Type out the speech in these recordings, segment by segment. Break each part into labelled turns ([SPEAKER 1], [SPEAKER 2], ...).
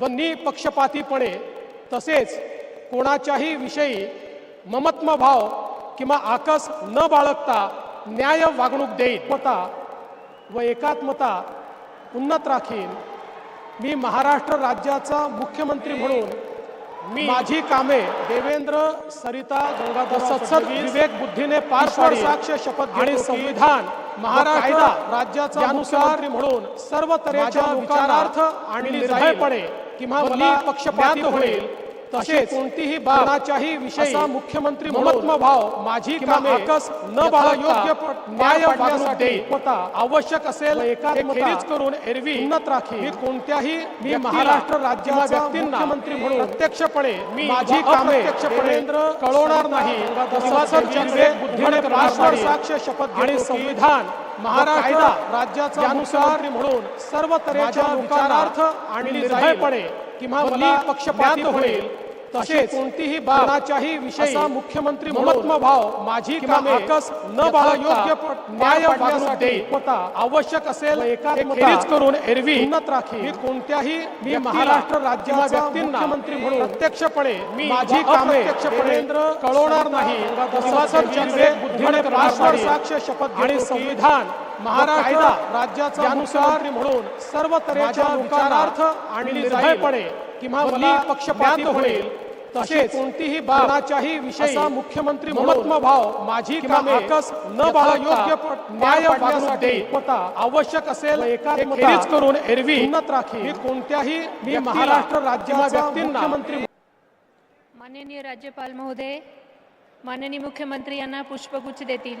[SPEAKER 1] व निपक्षपातीपणे तसेच कोणाच्याही विषयी ममत्म भाव किंवा आकस न बाळगता न्याय वागणूक देईन. मता व एकात्मता उन्नत राखीन. मी महाराष्ट्र राज्याचा मुख्यमंत्री म्हणून माझी कामे देवेंद्र सरिता गंगाधर सत्सद विवेक बुद्धीने पार पाडी साक्ष शपथ आणि संविधान महाराष्ट्र राज्याचा अनुसार म्हणून सर्व तऱ्हेच्या विचारार्थ आणि निर्भयपणे किंवा मला पक्षपाती होईल तसे कोणतीही बाणाच्याही विषयी मुख्यमंत्री म्हणून भाव माझी कामे न बाळा योग्य न्याय वागण्यासाठी आवश्यक असेल एकाच करून एरवी उन्नत राखी. मी कोणत्याही मी महाराष्ट्र राज्याच्या मुख्यमंत्री म्हणून प्रत्यक्षपणे मी माझी कामे केंद्र कळवणार नाही. पार साक्ष शपथ आणि संविधान महाराष्ट्र राज्याचा अनुसार म्हणून सर्व तऱ्हेच्या विचारार्थ आणि निर्भयपणे किंवा मला पक्षपाती होईल. तसे कोणतीही बाणाच्याही विषयी मुख्यमंत्री म्हणून भाव माझी कामे न बाळा योग्य न्याय वागणूक देईन आवश्यक असेल एकाच करून एरवी उन्नत राखी. मी कोणत्याही मी महाराष्ट्र व्यक्तींना मुख्यमंत्री म्हणून प्रत्यक्षपणे मी माझी कामे केंद्र कळवणार नाही. पार साक्ष शपथ आणि संविधान महाराष्ट्र राज्याचा अनुसार म्हणून सर्व तऱ्हेच्या विचारार्थ आणि निर्भयपणे किंवा मला पक्षपाती होईल. तसे कोणतीही विषयी मुख्यमंत्री म्हणून भाव माझी कामे न बाळा योग्य न्याय वागणूक देईन. आवश्यक असेल एकाच करून एरवी उन्नत राखी मी कोणत्याही मी महाराष्ट्र राज्याच्या व्यक्तींना मुख्यमंत्री
[SPEAKER 2] माननीय राज्यपाल महोदय माननीय मुख्यमंत्री यांना पुष्पगुच्छ देतील.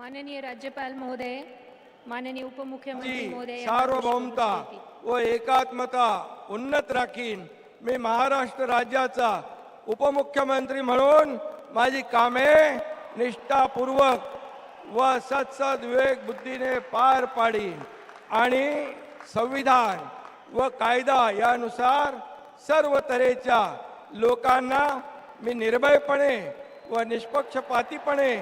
[SPEAKER 2] माननीय राज्यपाल महोदय माननीय उपमुख्यमंत्री महोदय
[SPEAKER 3] सार्वभौमता. व एकात्मता उन्नत राखीन मी महाराष्ट्र राज्याचा उपमुख्यमंत्री म्हणून माझी कामे निष्ठापूर्वक व सत्सद विवेक बुद्धीने पार पाडीन आणि संविधान व कायदा यानुसार सर्व तऱ्हेच्या लोकांना मी निर्भयपणे व निष्पक्षपातीपणे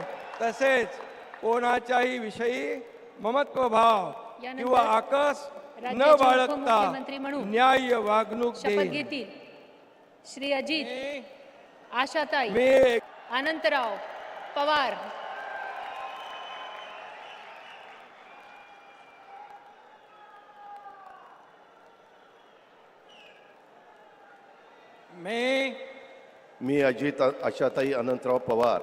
[SPEAKER 3] तसेच कोणाच्याही विषयी ममत्व भाव किंवा आकस न बाळगता न्याय वागणूक
[SPEAKER 2] शपथ घेतील श्री अजित आशाताई
[SPEAKER 3] मी
[SPEAKER 2] अनंतराव पवार.
[SPEAKER 3] मी
[SPEAKER 4] मी अजित आशाताई अनंतराव पवार.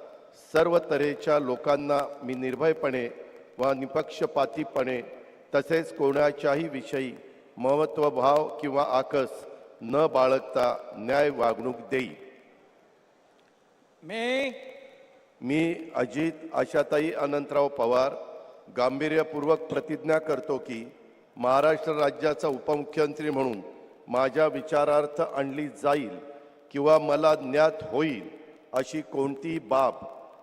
[SPEAKER 4] सर्व तऱ्हेच्या लोकांना मी निर्भयपणे व निपक्षपातीपणे तसेच कोणाच्याही विषयी महत्वभाव किंवा आकस न बाळगता न्याय वागणूक देई
[SPEAKER 3] मी
[SPEAKER 4] मी अजित आशाताई अनंतराव पवार गांभीर्यपूर्वक प्रतिज्ञा करतो की महाराष्ट्र राज्याचा उपमुख्यमंत्री म्हणून माझ्या विचारार्थ आणली जाईल किंवा मला ज्ञात होईल अशी कोणतीही बाब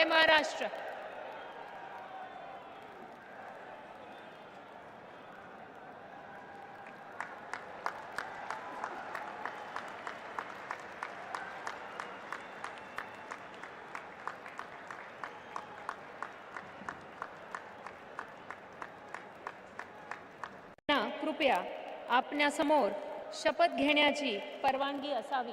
[SPEAKER 2] जय महाराष्ट्र. कृपया
[SPEAKER 5] आपल्यासमोर शपथ घेण्याची परवानगी असावी.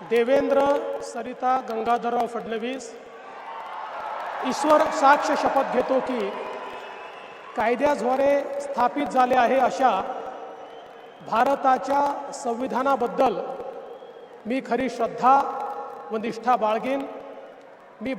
[SPEAKER 1] देवेंद्र सरिता गंगाधरराव फडणवीस ईश्वर साक्ष शपथ घेतो की कायद्याद्वारे स्थापित झाले आहे अशा भारताच्या संविधानाबद्दल मी खरी श्रद्धा व निष्ठा बाळगेन. मी भा